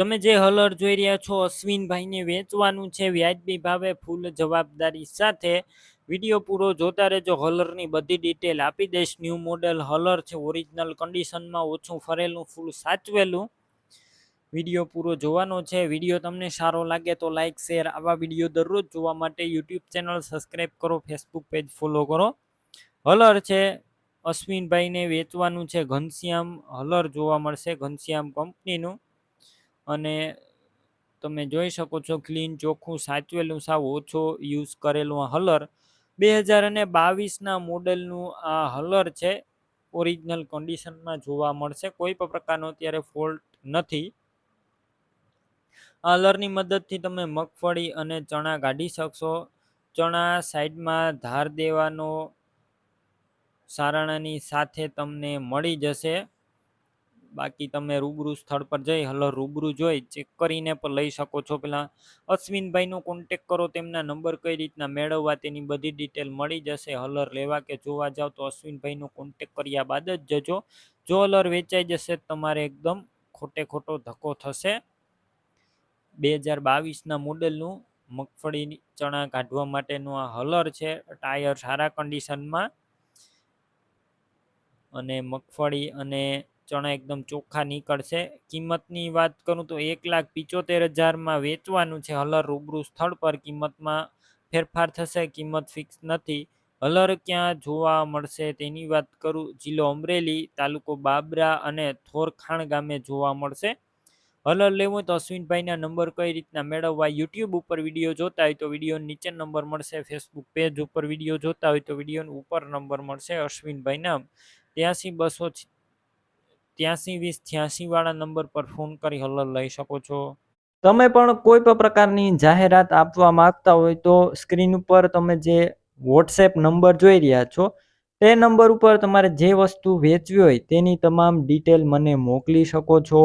તમે જે હલર જોઈ રહ્યા છો, અશ્વિનભાઈને વેચવાનું છે, વ્યાજબી ભાવે ફૂલ જવાબદારી સાથે. વીડિયો પૂરો જોતા રહેજો, હલરની બધી ડિટેલ આપી દઈશ. ન્યૂ મોડેલ હલર છે ઓરિજિનલ કન્ડિશનમાં ઓછું ફરેલું ફૂલ સાચવેલું. વીડિયો પૂરો જોવાનો છે. વીડિયો તમને સારો લાગે તો લાઇક શેર આવા વીડિયો દરરોજ જોવા માટે યુટ્યુબ ચેનલ સબસ્ક્રાઈબ કરો ફેસબુક પેજ ફોલો કરો. હલર છે, અશ્વિનભાઈને વેચવાનું છે, ઘનશ્યામ હલર જોવા મળશે, ઘનશ્યામ કંપનીનું અને તમે જોઈ શકો છો ક્લીન, ચોખ્ખું, સાચવેલું સાવ ઓછો યુઝ કરેલું આ હલર. બે હજાર અને બાવીસના મોડેલનું આ હલર છે, ઓરિજિનલ કન્ડિશનમાં જોવા મળશે. કોઈ પણ પ્રકારનો અત્યારે ફોલ્ટ નથી. આ હલરની મદદથી તમે મગફળી અને ચણા કાઢી શકશો. ચણા સાઈડમાં ધાર દેવાનો સારાણાની સાથે તમને મળી જશે. બાકી તમે રૂબરૂ સ્થળ પર જઈ હલર રૂબરૂ જોઈ ચેક કરીને પણ લઈ શકો છો. પેલા અશ્વિનભાઈનો કોન્ટેક કરો, તેમના નંબર કઈ રીતના મેળવવા તેની બધી ડિટેલ મળી જશે. હલર લેવા કે જોવા જાવ તો અશ્વિનભાઈનો કોન્ટેક કર્યા બાદ જ જજો. જો હલર વેચાઈ જશે તમારે એકદમ ખોટે ખોટો ધક્કો થશે. બે હજાર બાવીસના મોડેલનું મગફળી ચણા કાઢવા માટેનું આ હલર છે, ટાયર સારા કન્ડિશનમાં અને મગફળી અને ચણા એકદમ ચોખ્ખા નીકળશે. કિંમતની વાત કરું તો એક લાખ પિચોતેર હજારમાં વેચવાનું છે. હલર રૂબરૂ સ્થળ પર કિંમતમાં ફેરફાર થશે. કિંમત ફિક્સ નથી. હલર ક્યાં જોવા મળશે તેની વાત કરું. જિલ્લો અમરેલી, તાલુકો બાબરા અને થોરખાણ ગામે જોવા મળશે. હલર લેવું હોય તો અશ્વિનભાઈના નંબર કઈ રીતના મેળવવા યુટ્યુબ ઉપર વીડિયો જોતા હોય તો વીડિયો નીચે નંબર મળશે. ફેસબુક પેજ ઉપર વીડિયો જોતા હોય તો વીડિયો ઉપર નંબર મળશે અશ્વિનભાઈના. ત્યાંસી બસો ત્યાંસી વીસ છ્યાસી વાળા નંબર પર ફોન કરી હલર લઈ શકો છો. તમે પણ કોઈ પણ પ્રકારની જાહેરાત આપવા માંગતા હોય તો સ્ક્રીન ઉપર તમે જે વોટ્સએપ નંબર જોઈ રહ્યા છો, તે નંબર ઉપર તમારે જે વસ્તુ વેચવી હોય તેની તમામ ડિટેલ મને મોકલી શકો છો.